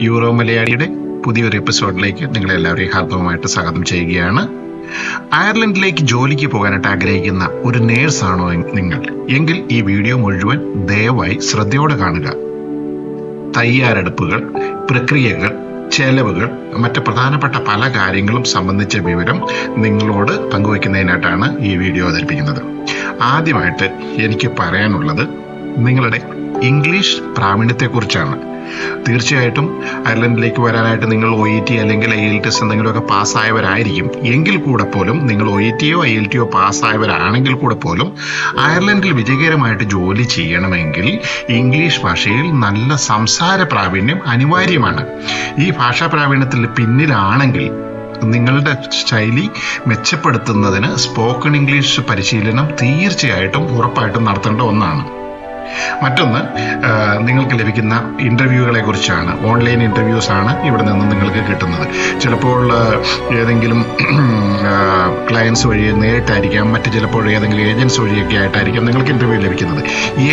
Euro മലയാളിയുടെ പുതിയൊരു എപ്പിസോഡിലേക്ക് നിങ്ങളെ എല്ലാവരെയും ഹാർദവമായിട്ട് സ്വാഗതം ചെയ്യുകയാണ്. അയർലൻഡിലേക്ക് ജോലിക്ക് പോകാനായിട്ട് ആഗ്രഹിക്കുന്ന ഒരു നേഴ്സാണോ നിങ്ങൾ? എങ്കിൽ ഈ വീഡിയോ മുഴുവൻ ദയവായി ശ്രദ്ധയോടെ കാണുക. തയ്യാറെടുപ്പുകൾ പ്രക്രിയകൾ ചെലവുകൾ മറ്റ് പ്രധാനപ്പെട്ട പല കാര്യങ്ങളും സംബന്ധിച്ച വിവരം നിങ്ങളോട് പങ്കുവയ്ക്കുന്നതിനായിട്ടാണ് ഈ വീഡിയോ അവതരിപ്പിക്കുന്നത്. ആദ്യമായിട്ട് എനിക്ക് പറയാനുള്ളത് നിങ്ങളുടെ ഇംഗ്ലീഷ് പ്രാവീണ്യത്തെക്കുറിച്ചാണ്. തീർച്ചയായിട്ടും അയർലൻഡിലേക്ക് വരാനായിട്ട് നിങ്ങൾ ഒ ഇ ടി അല്ലെങ്കിൽ ഐ എൽ ടി എസ് എന്തെങ്കിലുമൊക്കെ പാസ്സായവരായിരിക്കും. എങ്കിൽ കൂടെ പോലും നിങ്ങൾ ഒ ഇ ടിയോ ഐ എൽ ടിയോ പാസ്സായവരാണെങ്കിൽ കൂടെ പോലും അയർലൻഡിൽ വിജയകരമായിട്ട് ജോലി ചെയ്യണമെങ്കിൽ ഇംഗ്ലീഷ് ഭാഷയിൽ നല്ല സംസാര പ്രാവീണ്യം അനിവാര്യമാണ്. ഈ ഭാഷാ പ്രാവീണ്യത്തിൽ പിന്നിലാണെങ്കിൽ നിങ്ങളുടെ ശൈലി മെച്ചപ്പെടുത്തുന്നതിന് സ്പോക്കൺ ഇംഗ്ലീഷ് പരിശീലനം തീർച്ചയായിട്ടും ഉറപ്പായിട്ടും നടത്തേണ്ട ഒന്നാണ്. മറ്റൊന്ന് നിങ്ങൾക്ക് ലഭിക്കുന്ന ഇന്റർവ്യൂകളെ കുറിച്ചാണ്. ഓൺലൈൻ ആണ് ഇവിടെ നിന്ന് നിങ്ങൾക്ക് കിട്ടുന്നത്. ചിലപ്പോൾ ഏതെങ്കിലും ക്ലയൻസ് വഴി നേരിട്ടായിരിക്കാം. മറ്റ് ചിലപ്പോൾ ഏതെങ്കിലും ഏജൻസ് വഴിയൊക്കെ ആയിട്ടായിരിക്കാം നിങ്ങൾക്ക് ഇന്റർവ്യൂ ലഭിക്കുന്നത്.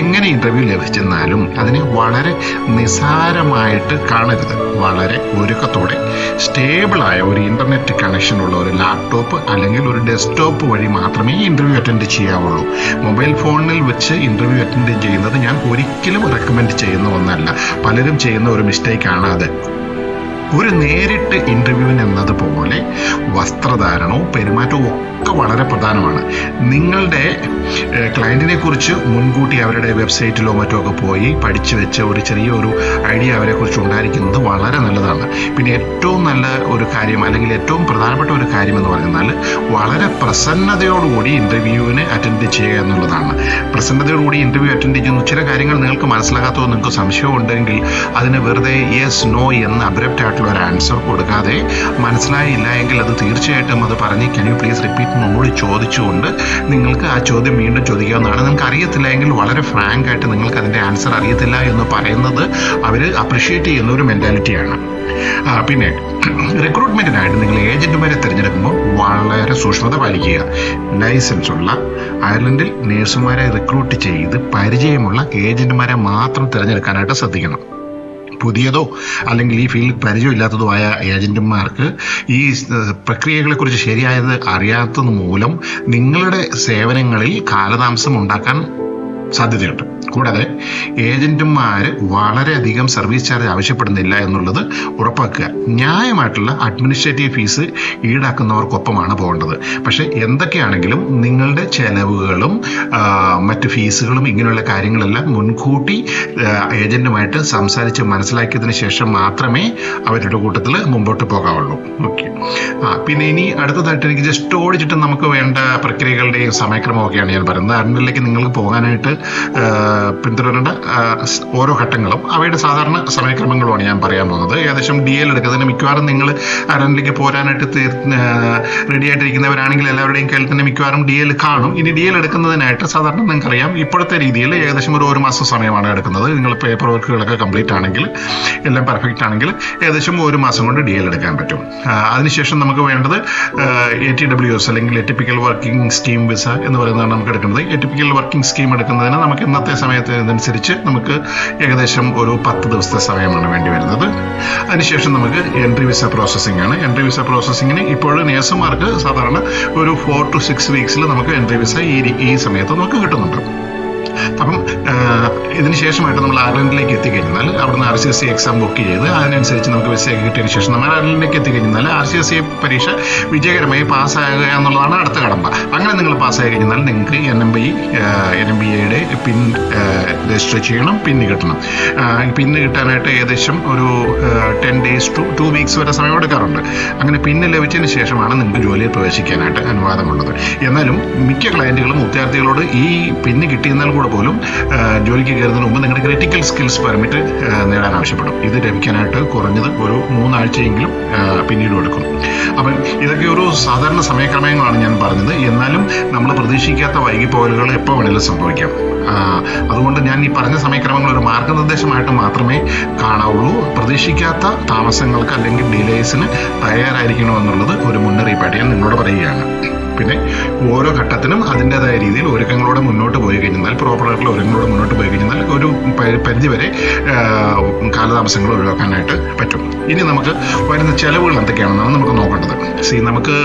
എങ്ങനെ ഇന്റർവ്യൂ ലഭിച്ചെന്നാലും അതിനെ വളരെ നിസാരമായിട്ട് കാണരുത്. വളരെ ഒരുക്കത്തോടെ. സ്റ്റേബിളായ ഒരു ഇന്റർനെറ്റ് കണക്ഷൻ ഉള്ള ഒരു ലാപ്ടോപ്പ് അല്ലെങ്കിൽ ഒരു ഡെസ്ക്ടോപ്പ് വഴി മാത്രമേ ഇന്റർവ്യൂ അറ്റൻഡ് ചെയ്യാവുള്ളൂ. മൊബൈൽ ഫോണിൽ വെച്ച് ഇന്റർവ്യൂ അറ്റൻഡ് ചെയ്യുന്നത് ഞാൻ ഒരിക്കലും റെക്കമെൻഡ് ചെയ്യുന്ന ഒന്നല്ല. പലരും ചെയ്യുന്ന ഒരു മിസ്റ്റേക്കാണ് അത് ഒരു നേരിട്ട് ഇന്റർവ്യൂവിന് എന്നതുപോലെ വസ്ത്രധാരണവും പെരുമാറ്റവും ഒക്കെ വളരെ പ്രധാനമാണ്. നിങ്ങളുടെ ക്ലയന്റിനെ കുറിച്ച് മുൻകൂട്ടി അവരുടെ വെബ്സൈറ്റിലോ മറ്റോ ഒക്കെ പോയി പഠിച്ചു വെച്ച ഒരു ചെറിയൊരു ഐഡിയ അവരെ കുറിച്ച് ഉണ്ടായിരിക്കുന്നത് വളരെ നല്ലതാണ്. പിന്നെ ഏറ്റവും നല്ല ഒരു കാര്യം അല്ലെങ്കിൽ ഏറ്റവും പ്രധാനപ്പെട്ട ഒരു കാര്യം എന്ന് പറഞ്ഞാൽ വളരെ പ്രസന്നതയോടുകൂടി ഇന്റർവ്യൂവിന് അറ്റൻഡ് ചെയ്യുക എന്നുള്ളതാണ്. പ്രസന്നതയോടുകൂടി ഇന്റർവ്യൂ അറ്റൻഡ് ചെയ്യുന്ന. ചില കാര്യങ്ങൾ നിങ്ങൾക്ക് മനസ്സിലാകാത്തതോ നിങ്ങൾക്ക് സംശയമുണ്ടെങ്കിൽ അതിന് വെറുതെ യെസ് നോ എന്ന് അബ്രപ്റ്റ് ആയിട്ടുള്ള ഒരു ആൻസർ കൊടുക്കാതെ മനസ്സിലായില്ല എങ്കിൽ അത് തീർച്ചയായിട്ടും അത് പറഞ്ഞ് കൻ യു പ്ലീസ് റിപ്പീറ്റ് നമ്മോട് ചോദിച്ചുകൊണ്ട് നിങ്ങൾക്ക് ആ ചോദ്യം വീണ്ടും ചോദിക്കാവുന്നതാണ്. നിങ്ങൾക്ക് അറിയത്തില്ല എങ്കിൽ വളരെ ഫ്രാങ്ക് ആയിട്ട് നിങ്ങൾക്ക് അതിന്റെ ആൻസർ അറിയത്തില്ല എന്ന് പറയുന്നത് അവർ അപ്രിഷ്യേറ്റ് ചെയ്യുന്ന ഒരു മെന്റാലിറ്റിയാണ് പിന്നെ റിക്രൂട്ട്മെന്റിനായിട്ട് നിങ്ങൾ ഏജന്റുമാരെ തിരഞ്ഞെടുക്കുമ്പോൾ വളരെ സൂക്ഷ്മത പാലിക്കുക. ലൈസൻസ് ഉള്ള അയർലൻഡിൽ നേഴ്സുമാരെ റിക്രൂട്ട് ചെയ്ത് പരിചയമുള്ള ഏജന്റുമാരെ മാത്രം തിരഞ്ഞെടുക്കാനായിട്ട് ശ്രദ്ധിക്കണം. പുതിയതോ അല്ലെങ്കിൽ ഈ ഫീൽഡിൽ പരിചയമില്ലാത്തതോ ആയ ഏജന്റുമാർക്ക് ഈ പ്രക്രിയകളെക്കുറിച്ച് ശരിയായത് അറിയാത്തത് മൂലം നിങ്ങളുടെ സേവനങ്ങളിൽ കാലതാമസം ഉണ്ടാക്കാൻ സാധ്യതയുണ്ട്. കൂടാതെ ഏജന്റുമാർ വളരെയധികം സർവീസ് ചാർജ് ആവശ്യപ്പെടുന്നില്ല എന്നുള്ളത് ഉറപ്പാക്കുക. ന്യായമായിട്ടുള്ള അഡ്മിനിസ്ട്രേറ്റീവ് ഫീസ് ഈടാക്കുന്നവർക്കൊപ്പമാണ് പോകേണ്ടത്. പക്ഷേ എന്തൊക്കെയാണെങ്കിലും നിങ്ങളുടെ ചെലവുകളും മറ്റ് ഫീസുകളും ഇങ്ങനെയുള്ള കാര്യങ്ങളെല്ലാം മുൻകൂട്ടി ഏജന്റുമായിട്ട് സംസാരിച്ച് മനസ്സിലാക്കിയതിന് ശേഷം മാത്രമേ അവരുടെ കൂട്ടത്തിൽ മുമ്പോട്ട് പോകാവുള്ളൂ. ഓക്കെ. ആ പിന്നെ ഇനി അടുത്തതായിട്ട് എനിക്ക് ജസ്റ്റ് ഓടിച്ചിട്ട് നമുക്ക് വേണ്ട പ്രക്രിയകളുടെയും സമയക്രമമൊക്കെയാണ് ഞാൻ പറയുന്നത്. അതിനിലേക്ക് നിങ്ങൾക്ക് പോകാനായിട്ട് പിന്തുടരേണ്ട ഓരോ ഘട്ടങ്ങളും. അവയുടെ സാധാരണ സമയക്രമങ്ങളുമാണ് ഞാൻ പറയാൻ പോകുന്നത്. ഏകദേശം ഡി എൽ എടുക്കുന്നതിന് മിക്കവാറും നിങ്ങൾ അരണിലേക്ക് പോരാനായിട്ട് റെഡി ആയിട്ടിരിക്കുന്നവരാണെങ്കിൽ എല്ലാവരുടെയും കയ്യിൽ തന്നെ മിക്കവാറും ഡി എൽ കാണും. ഇനി ഡി എൽ എടുക്കുന്നതിനായിട്ട് സാധാരണ നിങ്ങൾക്കറിയാം ഇപ്പോഴത്തെ രീതിയിൽ ഏകദേശം ഒരു ഒരു മാസം സമയമാണ് എടുക്കുന്നത്. നിങ്ങൾ പേപ്പർ വർക്കുകളൊക്കെ കംപ്ലീറ്റ് ആണെങ്കിൽ എല്ലാം പെർഫെക്റ്റ് ആണെങ്കിൽ ഏകദേശം ഒരു മാസം കൊണ്ട് ഡി എൽ എടുക്കാൻ പറ്റും. അതിനുശേഷം നമുക്ക് വേണ്ടത് എ ടി ഡബ്ല്യു എസ് അല്ലെങ്കിൽ a typical working scheme visa എന്ന് പറയുന്നതാണ് നമുക്ക് എടുക്കുന്നത്. എ ടിപ്പിക്കൽ വർക്കിംഗ് സ്കീം എടുക്കുന്നതിന് നമുക്ക് ഇന്നത്തെ സമയത്ത് ഇതനുസരിച്ച് നമുക്ക് ഏകദേശം ഒരു പത്ത് ദിവസത്തെ സമയമാണ് വേണ്ടി വരുന്നത്. അതിനുശേഷം നമുക്ക് എൻട്രി വിസ പ്രോസസ്സിംഗ് ആണ്. എൻട്രി വിസ പ്രോസസ്സിങ്ങിന് ഇപ്പോൾ നേഴ്സുമാർക്ക് സാധാരണ ഒരു ഫോർ ടു സിക്സ് വീക്സിൽ നമുക്ക് എൻട്രി വിസ ഈ ഈ സമയത്ത് നമുക്ക് കിട്ടുന്നുണ്ട്. അപ്പം ഇതിന് ശേഷമായിട്ട് നമ്മൾ അയർലൻഡിലേക്ക് എത്തിക്കഴിഞ്ഞാൽ അവിടുന്ന് R C S C exam book ചെയ്ത് അതിനനുസരിച്ച് നമുക്ക് വിസയൊക്കെ കിട്ടിയതിന് ശേഷം നമ്മൾ അയർലൻഡിലേക്ക് എത്തിക്കഴിഞ്ഞാൽ ആർ സി എസ് സി പരീക്ഷ വിജയകരമായി പാസ്സാകുക എന്നുള്ളതാണ് അടുത്ത കടമ്പ. അങ്ങനെ നിങ്ങൾ പാസ്സായി കഴിഞ്ഞാൽ നിങ്ങൾക്ക് N M B N M B എയുടെ പിൻ രജിസ്റ്റർ ചെയ്യണം പിന്ന് കിട്ടണം. പിന്ന് കിട്ടാനായിട്ട് ഏകദേശം ഒരു ten days to two weeks വരെ സമയം എടുക്കാറുണ്ട്. അങ്ങനെ പിന്ന് ലഭിച്ചതിന് ശേഷമാണ് നിങ്ങൾക്ക് ജോലിയിൽ പ്രവേശിക്കാനായിട്ട് അനുവാദമുള്ളത്. എന്നാലും മിക്ക ക്ലയന്റുകളും വിദ്യാർത്ഥികളോട് ഈ പിന്ന് കിട്ടിയെന്നാൽ കൂടെ പോലും ആ, ജോലിക്ക് കയറുന്നതിന് മുമ്പ് നിങ്ങളുടെ ക്രിറ്റിക്കൽ സ്കിൽസ് പെർമിറ്റ് നേടാൻ ആവശ്യപ്പെടും. ഇത് ലഭിക്കാനായിട്ട് കുറഞ്ഞത് ഒരു മൂന്നാഴ്ചയെങ്കിലും പിന്നീട് എടുക്കും. അപ്പം ഇതൊക്കെ ഒരു സാധാരണ സമയക്രമങ്ങളാണ് ഞാൻ പറഞ്ഞത്. എന്നാലും നമ്മൾ പ്രതീക്ഷിക്കാത്ത വൈകിപ്പോകലുകൾ എപ്പോൾ വേണേലും സംഭവിക്കാം. അതുകൊണ്ട് ഞാൻ ഈ പറഞ്ഞ സമയക്രമങ്ങൾ ഒരു മാർഗനിർദ്ദേശമായിട്ട് മാത്രമേ കാണാവുള്ളൂ. പ്രതീക്ഷിക്കാത്ത താമസങ്ങൾക്ക് അല്ലെങ്കിൽ ഡിലേസിന് തയ്യാറായിരിക്കണമെന്നുള്ളത് ഒരു മുന്നറിയിപ്പായിട്ട് ഞാൻ നിങ്ങളോട് പറയുകയാണ്. പിന്നെ ഓരോ ഘട്ടത്തിനും അതിന്റെതായ രീതിയിൽ ഒരുക്കങ്ങളോടെ മുന്നോട്ട് പോയി കഴിഞ്ഞാൽ പ്രോപ്പറായിട്ടുള്ള ഒരുക്കങ്ങളോട് മുന്നോട്ട് പോയി കഴിഞ്ഞാൽ ഒരു പരിധി വരെ കാലതാമസങ്ങൾ ഒഴിവാക്കാനായിട്ട് പറ്റും. ഇനി നമുക്ക് വരുന്ന ചെലവുകൾ എന്തൊക്കെയാണെന്നാണ് നമുക്ക് നോക്കേണ്ടത്. സി നമുക്ക്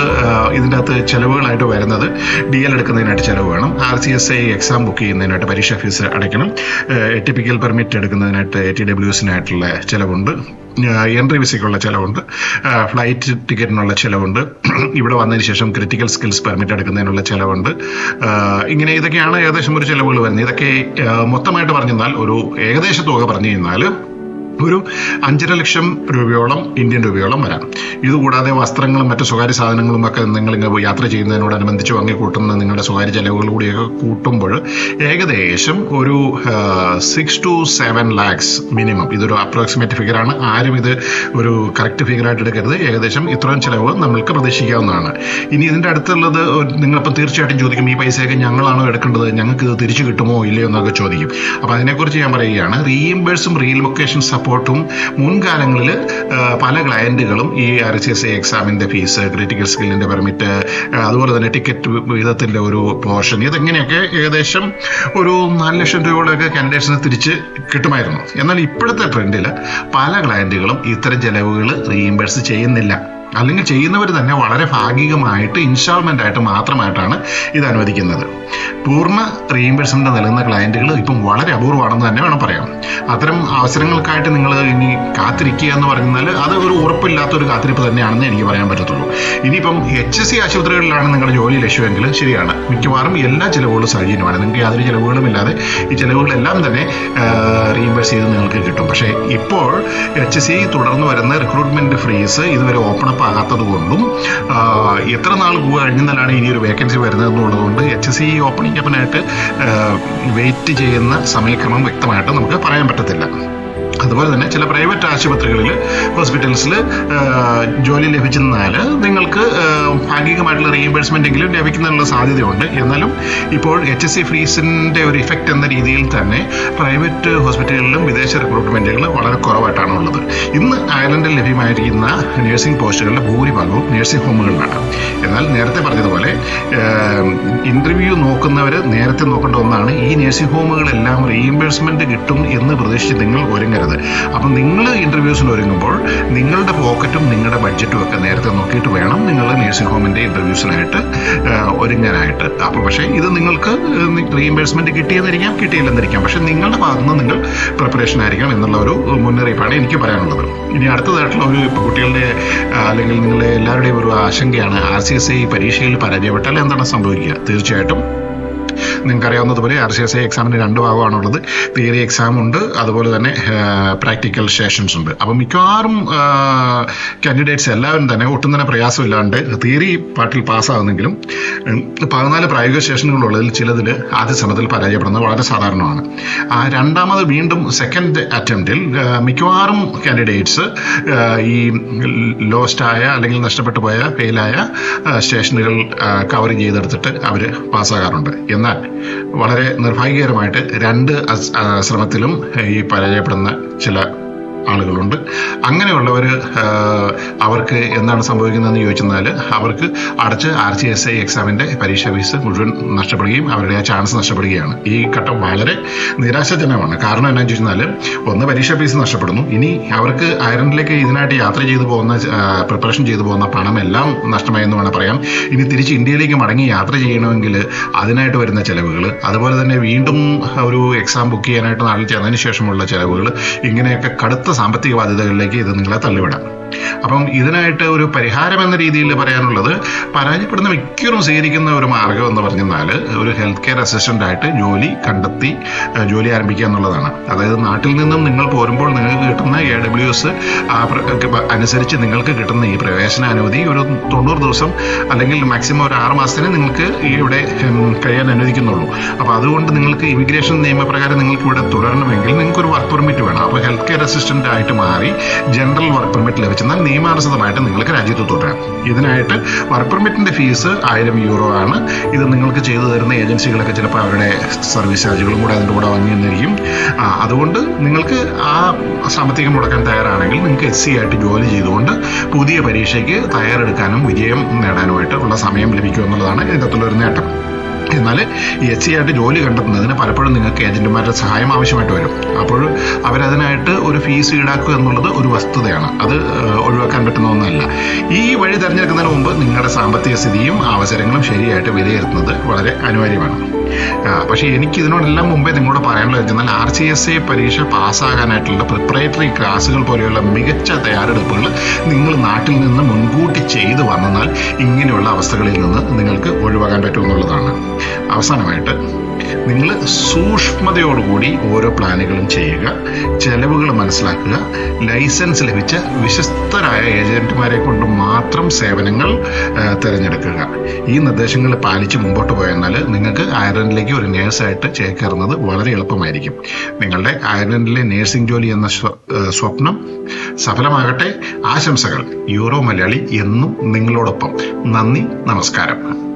ഇതിന്റെ അകത്ത് ചെലവുകളായിട്ട് വരുന്നത് ഡി എൽ എടുക്കുന്നതിനായിട്ട് ചെലവ് വേണം. R C S I exam book ചെയ്യുന്നതിനായിട്ട് പരീക്ഷാ ഫീസ് അടയ്ക്കണം. ടിപ്പിക്കൽ പെർമിറ്റ് എടുക്കുന്നതിനായിട്ട് എ ടി ഡബ്ല്യുസിനായിട്ടുള്ള ചിലവുണ്ട്. എൻട്രി വിസയ്ക്കുള്ള ചിലവുണ്ട്. ഫ്ലൈറ്റ് ടിക്കറ്റിനുള്ള ചിലവുണ്ട്. ഇവിടെ വന്നതിന് ശേഷം ക്രിറ്റിക്കൽ സ്കിൽസ് പെർമിറ്റ് എടുക്കുന്നതിനുള്ള ചിലവുണ്ട്. ഇങ്ങനെ ഇതൊക്കെയാണ് ഏകദേശം ഒരു ചിലവുകൾ വരുന്നത്. ഇതൊക്കെ മൊത്തമായിട്ട് പറഞ്ഞാൽ ഒരു ഏകദേശ തുക പറഞ്ഞു കഴിഞ്ഞാൽ ഒരു അഞ്ചര ലക്ഷം രൂപയോളം ഇന്ത്യൻ രൂപയോളം വരാം. ഇതുകൂടാതെ വസ്ത്രങ്ങളും മറ്റു സ്വകാര്യ സാധനങ്ങളും ഒക്കെ നിങ്ങൾ ഇങ്ങനെ യാത്ര ചെയ്യുന്നതിനോടനുബന്ധിച്ച് വാങ്ങിക്കൂട്ടുന്ന നിങ്ങളുടെ സ്വകാര്യ ചെലവുകൾ കൂടിയൊക്കെ കൂട്ടുമ്പോൾ ഏകദേശം ഒരു six to seven lakhs minimum ഇതൊരു അപ്രോക്സിമേറ്റ് ഫിഗറാണ് ആരും ഇത് ഒരു കറക്റ്റ് ഫിഗറായിട്ട് എടുക്കരുത്. ഏകദേശം ഇത്രയും ചിലവ് നമ്മൾക്ക് പ്രതീക്ഷിക്കാവുന്നതാണ്. ഇനി ഇതിന്റെ അടുത്തുള്ളത് നിങ്ങളിപ്പം തീർച്ചയായിട്ടും ചോദിക്കും ഈ പൈസയൊക്കെ ഞങ്ങളാണോ എടുക്കേണ്ടത്? ഞങ്ങൾക്ക് ഇത് തിരിച്ചു കിട്ടുമോ? ഇല്ലയോ? എന്നൊക്കെ ചോദിക്കും. അപ്പോൾ അതിനെക്കുറിച്ച് ഞാൻ പറയുകയാണ് റീഇംബേഴ്സും റീലൊക്കേഷൻ സപ്പോർട്ടും മുൻകാലങ്ങളിൽ പല ക്ലയന്റുകളും ഈ ആർ എച്ച് എസ് ഐ എക്സാമിന്റെ ഫീസ് ക്രിറ്റിക്കൽ സ്കില്ലിന്റെ പെർമിറ്റ് അതുപോലെ തന്നെ ടിക്കറ്റ് വിധത്തിന്റെ ഒരു പോർഷൻ ഇതെങ്ങനെയൊക്കെ ഏകദേശം ഒരു നാല് ലക്ഷം രൂപയോടെയൊക്കെ കാൻഡിഡേറ്റ്സിന് തിരിച്ച് കിട്ടുമായിരുന്നു. എന്നാൽ ഇപ്പോഴത്തെ ട്രെൻഡിൽ പല ക്ലയന്റുകളും ഇത്തരം ചെലവുകൾ റീഇംബേഴ്സ് ചെയ്യുന്നില്ല. അല്ലെങ്കിൽ ചെയ്യുന്നവർ തന്നെ വളരെ ഭാഗികമായിട്ട് ഇൻസ്റ്റാൾമെന്റ് ആയിട്ട് മാത്രമായിട്ടാണ് ഇത് അനുവദിക്കുന്നത്. പൂർണ റീഇംബേഴ്സ്മെന്റ് നൽകുന്ന ക്ലയന്റുകൾ ഇപ്പം വളരെ അപൂർവമാണെന്ന് തന്നെ വേണം പറയാം അത്തരം അവസരങ്ങൾക്കായിട്ട് നിങ്ങൾ ഇനി കാത്തിരിക്കുക എന്ന് പറഞ്ഞാൽ അത് ഒരു ഉറപ്പില്ലാത്ത ഒരു കാത്തിരിപ്പ് തന്നെയാണെന്ന് എനിക്ക് പറയാൻ പറ്റത്തുള്ളൂ. ഇനിയിപ്പം എച്ച് എസ് സി ആശുപത്രികളിലാണ് നിങ്ങളുടെ ജോലി ലക്ഷ്യമെങ്കിൽ ശരിയാണ്. മിക്കവാറും എല്ലാ ചിലവുകളും സൗജന്യമാണ്. നിങ്ങൾക്ക് യാതൊരു ചിലവുകളും ഇല്ലാതെ ഈ ചിലവുകളെല്ലാം തന്നെ റീഇംബേഴ്സ് ചെയ്ത് നിങ്ങൾക്ക് കിട്ടും. പക്ഷേ ഇപ്പോൾ എച്ച് സി തുടർന്ന് വരുന്ന റിക്രൂട്ട്മെന്റ് ഫ്രീസ് ഇതുവരെ ഓപ്പൺ അപ്പ് ആകാത്തത് കൊണ്ടും എത്ര നാൾ കഴിഞ്ഞാലാണ് ഇനി ഒരു വേക്കൻസി വരുന്നത് എന്നുള്ളതുകൊണ്ട് എച്ച് സി ഓപ്പണിംഗ് അപ്പിനായിട്ട് വെയിറ്റ് ചെയ്യുന്ന സമയക്രമം വ്യക്തമായിട്ട് നമുക്ക് പറയാൻ പറ്റത്തില്ല. അതുപോലെ തന്നെ ചില പ്രൈവറ്റ് ആശുപത്രികളിൽ ഹോസ്പിറ്റൽസിൽ ജോലി ലഭിച്ചെന്നാൽ നിങ്ങൾക്ക് ഭാഗികമായിട്ടുള്ള റീഇംബേഴ്സ്മെന്റ് എങ്കിലും ലഭിക്കുന്നതിനുള്ള സാധ്യതയുണ്ട്. എന്നാലും ഇപ്പോൾ എച്ച് എസ് സി ഫ്രീസിന്റെ ഒരു ഇഫക്റ്റ് എന്ന രീതിയിൽ തന്നെ പ്രൈവറ്റ് ഹോസ്പിറ്റലുകളിലും വിദേശ റിക്രൂട്ട്മെന്റുകൾ വളരെ കുറവായിട്ടാണ് ഉള്ളത് ഇന്ന് അയർലൻഡിൽ ലഭ്യമായിരിക്കുന്ന നഴ്സിംഗ് പോസ്റ്റുകളുടെ ഭൂരിഭാഗവും നഴ്സിംഗ് ഹോമുകളിലാണ് എന്നാൽ നേരത്തെ പറഞ്ഞതുപോലെ ഇന്റർവ്യൂ നോക്കുന്നവർ നേരത്തെ നോക്കേണ്ട ഒന്നാണ് ഈ നഴ്സിംഗ് ഹോമുകളെല്ലാം റീഇംബേഴ്സ്മെന്റ് കിട്ടും എന്ന് പ്രതീക്ഷിച്ച് നിങ്ങൾ ഒരുങ്ങരുത്. അപ്പം നിങ്ങൾ ഇന്റർവ്യൂസിന് ഒരുങ്ങുമ്പോൾ നിങ്ങളുടെ പോക്കറ്റും നിങ്ങളുടെ ബഡ്ജറ്റും ഒക്കെ നേരത്തെ നോക്കിയിട്ട് വേണം നിങ്ങൾ നഴ്സിംഗ് ഹോമിന്റെ ഇന്റർവ്യൂസിനായിട്ട് ഒരുങ്ങാനായിട്ട്. അപ്പോൾ പക്ഷേ ഇത് നിങ്ങൾക്ക് റീഇംബേഴ്സ്മെന്റ് കിട്ടിയെന്നിരിക്കാം കിട്ടിയില്ലെന്നിരിക്കാം. പക്ഷേ നിങ്ങളുടെ ഭാഗത്തുനിന്ന് നിങ്ങൾ പ്രിപ്പറേഷൻ ആയിരിക്കണം എന്നുള്ള ഒരു മുന്നറിയിപ്പാണ് എനിക്ക് പറയാനുള്ളത്. ഇനി അടുത്തതായിട്ടുള്ള ഒരു കുട്ടികളുടെ അല്ലെങ്കിൽ നിങ്ങളുടെ എല്ലാവരുടെയും ഒരു ആശങ്കയാണ് ആർ സി എസ് ഐ പരീക്ഷയിൽ പരാജയപ്പെട്ടാൽ എന്താണ് സംഭവിക്കുക? തീർച്ചയായിട്ടും നിങ്ങൾക്കറിയാവുന്നതുപോലെ ആർ സി എസ് ഐ എക്സാമിന് രണ്ട് ഭാഗമാണുള്ളത്. തിയറി എക്സാം ഉണ്ട് അതുപോലെ തന്നെ പ്രാക്ടിക്കൽ സെഷൻസ് ഉണ്ട്. അപ്പം മിക്കവാറും കാൻഡിഡേറ്റ്സ് എല്ലാവരും തന്നെ ഒട്ടും തന്നെ പ്രയാസമില്ലാണ്ട് തിയറി പാട്ടിൽ പാസ്സാകുന്നെങ്കിലും പതിനാല് പ്രായോഗിക സെഷനുകളുള്ളതിൽ ചിലതിൽ ആദ്യ ശ്രമത്തിൽ പരാജയപ്പെടുന്നത് വളരെ സാധാരണമാണ്. ആ രണ്ടാമത് വീണ്ടും സെക്കൻഡ് അറ്റംപ്റ്റിൽ മിക്കവാറും കാൻഡിഡേറ്റ്സ് ഈ ലോസ്റ്റായ അല്ലെങ്കിൽ നഷ്ടപ്പെട്ടു പോയ ഫെയിലായ സ്റ്റേഷനുകൾ കവർ ചെയ്തെടുത്തിട്ട് അവർ പാസ്സാകാറുണ്ട് എന്നാൽ വളരെ നിർഭാഗ്യകരമായിട്ട് രണ്ട് ശ്രമത്തിലും ഈ പരാജയപ്പെടുന്ന ചില ആളുകളുണ്ട്. അങ്ങനെയുള്ളവർ അവർക്ക് എന്താണ് സംഭവിക്കുന്നതെന്ന് ചോദിച്ചെന്നാൽ അവർക്ക് അടച്ച് ആർ സി എസ് ഐ എക്സാമിന്റെ പരീക്ഷ ഫീസ് മുഴുവൻ നഷ്ടപ്പെടുകയും അവരുടെ ആ ചാൻസ് നഷ്ടപ്പെടുകയാണ്. ഈ ഘട്ടം വളരെ നിരാശാജനകമാണ്. കാരണം എന്നാന്ന് ചോദിച്ചാൽ ഒന്ന് പരീക്ഷ ഫീസ് നഷ്ടപ്പെടുന്നു. ഇനി അവർക്ക് അയർലൻഡിലേക്ക് ഇതിനായിട്ട് യാത്ര ചെയ്തു പോകുന്ന പ്രിപ്പറേഷൻ ചെയ്തു പോകുന്ന പണമെല്ലാം നഷ്ടമായി എന്ന് വേണം പറയാം ഇനി തിരിച്ച് ഇന്ത്യയിലേക്ക് മടങ്ങി യാത്ര ചെയ്യണമെങ്കിൽ അതിനായിട്ട് വരുന്ന ചിലവുകൾ അതുപോലെ തന്നെ വീണ്ടും ഒരു എക്സാം ബുക്ക് ചെയ്യാനായിട്ട് നാട്ടിൽ ചെന്നതിന് ശേഷമുള്ള ചിലവുകൾ ഇങ്ങനെയൊക്കെ കടുത്ത സാമ്പത്തിക ബാധ്യതകളിലേക്ക് ഇത് നിങ്ങളെ തള്ളിവിടാം. അപ്പം ഇതിനായിട്ട് ഒരു പരിഹാരം എന്ന രീതിയിൽ പറയാനുള്ളത് പരാജയപ്പെടുന്ന മിക്കവരും സ്വീകരിക്കുന്ന ഒരു മാർഗം എന്ന് പറഞ്ഞാൽ ഒരു ഹെൽത്ത് കെയർ അസിസ്റ്റന്റ് ആയിട്ട് ജോലി കണ്ടെത്തി ജോലി ആരംഭിക്കുക എന്നുള്ളതാണ്. അതായത് നാട്ടിൽ നിന്നും നിങ്ങൾ പോരുമ്പോൾ നിങ്ങൾക്ക് കിട്ടുന്ന എ ഡബ്ല്യു എസ് അനുസരിച്ച് നിങ്ങൾക്ക് കിട്ടുന്ന ഈ പ്രവേശന അനുമതി ഒരു തൊണ്ണൂറ് ദിവസം അല്ലെങ്കിൽ മാക്സിമം ഒരു ആറ് മാസത്തിന് നിങ്ങൾക്ക് ഇവിടെ കഴിയാൻ അനുവദിക്കുന്നുള്ളൂ. അപ്പോൾ അതുകൊണ്ട് നിങ്ങൾക്ക് ഇമിഗ്രേഷൻ നിയമപ്രകാരം നിങ്ങൾക്ക് ഇവിടെ തുടരണമെങ്കിൽ നിങ്ങൾക്ക് ഒരു വർക്ക് പെർമിറ്റ് വേണം. അപ്പോൾ ഹെൽത്ത് കെയർ അസിസ്റ്റന്റ് ആയിട്ട് മാറി ജനറൽ വർക്ക് പെർമിറ്റ് ലഭിച്ചെന്നാൽ നിയമാനുസൃതമായിട്ട് നിങ്ങൾക്ക് രാജ്യത്ത് തുടരാം. ഇതിനായിട്ട് വർക്ക് പെർമിറ്റിന്റെ ഫീസ് ആയിരം യൂറോ ആണ്. ഇത് നിങ്ങൾക്ക് ചെയ്തു തരുന്ന ഏജൻസികളൊക്കെ ചിലപ്പോൾ അവരുടെ സർവീസ് ചാർജുകളും കൂടെ അതിന്റെ കൂടെ വന്നിരിക്കും ആ, അതുകൊണ്ട് നിങ്ങൾക്ക് ആ സാമ്പത്തികം മുടക്കാൻ തയ്യാറാണെങ്കിൽ നിങ്ങൾക്ക് എസ് സി ആയിട്ട് ജോലി ചെയ്തുകൊണ്ട് പുതിയ പരീക്ഷയ്ക്ക് തയ്യാറെടുക്കാനും വിജയം നേടാനുമായിട്ട് ഉള്ള സമയം ലഭിക്കുമെന്നുള്ളതാണ് എന്നുള്ളതാണ് ഇതിനകത്തുള്ള ഒരു നേട്ടം. എന്നാൽ എച്ച് ആയിട്ട് ജോലി കണ്ടെത്തുന്നതിന് പലപ്പോഴും നിങ്ങൾക്ക് ഏജന്റുമാരുടെ സഹായം ആവശ്യമായിട്ട് വരും. അപ്പോൾ അവരതിനായിട്ട് ഒരു ഫീസ് ഈടാക്കുക എന്നുള്ളത് ഒരു വസ്തുതയാണ്. അത് ഒഴിവാക്കാൻ പറ്റുന്ന ഒന്നല്ല. ഈ വഴി തിരഞ്ഞെടുക്കുന്നതിന് മുമ്പ് നിങ്ങളുടെ സാമ്പത്തിക സ്ഥിതിയും അവസരങ്ങളും ശരിയായിട്ട് വിലയിരുത്തുന്നത് വളരെ അനിവാര്യമാണ്. പക്ഷേ എനിക്ക് ഇതിനോടെല്ലാം മുമ്പേ നിങ്ങളോട് പറയാനുള്ളത് വെച്ചാൽ ആർ സി എസ് എ പരീക്ഷ പാസ്സാകാനായിട്ടുള്ള പ്രിപ്പറേറ്ററി ക്ലാസ്സുകൾ പോലെയുള്ള മികച്ച തയ്യാറെടുപ്പുകൾ നിങ്ങൾ നാട്ടിൽ നിന്ന് മുൻകൂട്ടി ചെയ്തു വന്നാൽ ഇങ്ങനെയുള്ള അവസ്ഥകളിൽ നിന്ന് നിങ്ങൾക്ക് ഒഴിവാക്കാൻ പറ്റുമെന്നുള്ളതാണ്. അവസാനമായിട്ട് നിങ്ങൾ സൂക്ഷ്മതയോടുകൂടി ഓരോ പ്ലാനുകളും ചെയ്യുക ചെലവുകൾ മനസ്സിലാക്കുക ലൈസൻസ് ലഭിച്ച വിശ്വസ്തരായ ഏജന്റുമാരെ കൊണ്ട് മാത്രം സേവനങ്ങൾ തിരഞ്ഞെടുക്കുക. ഈ നിർദ്ദേശങ്ങൾ പാലിച്ച് മുമ്പോട്ട് പോയെന്നാൽ നിങ്ങൾക്ക് അയർലൻഡിലേക്ക് ഒരു നേഴ്സായിട്ട് ചേക്കേറുന്നത് വളരെ എളുപ്പമായിരിക്കും. നിങ്ങളുടെ അയർലൻഡിലെ നേഴ്സിംഗ് ജോലി എന്ന സ്വപ്നം സഫലമാകട്ടെ. ആശംസകൾ. യൂറോ മലയാളി എന്നും നിങ്ങളോടൊപ്പം. നന്ദി. നമസ്കാരം.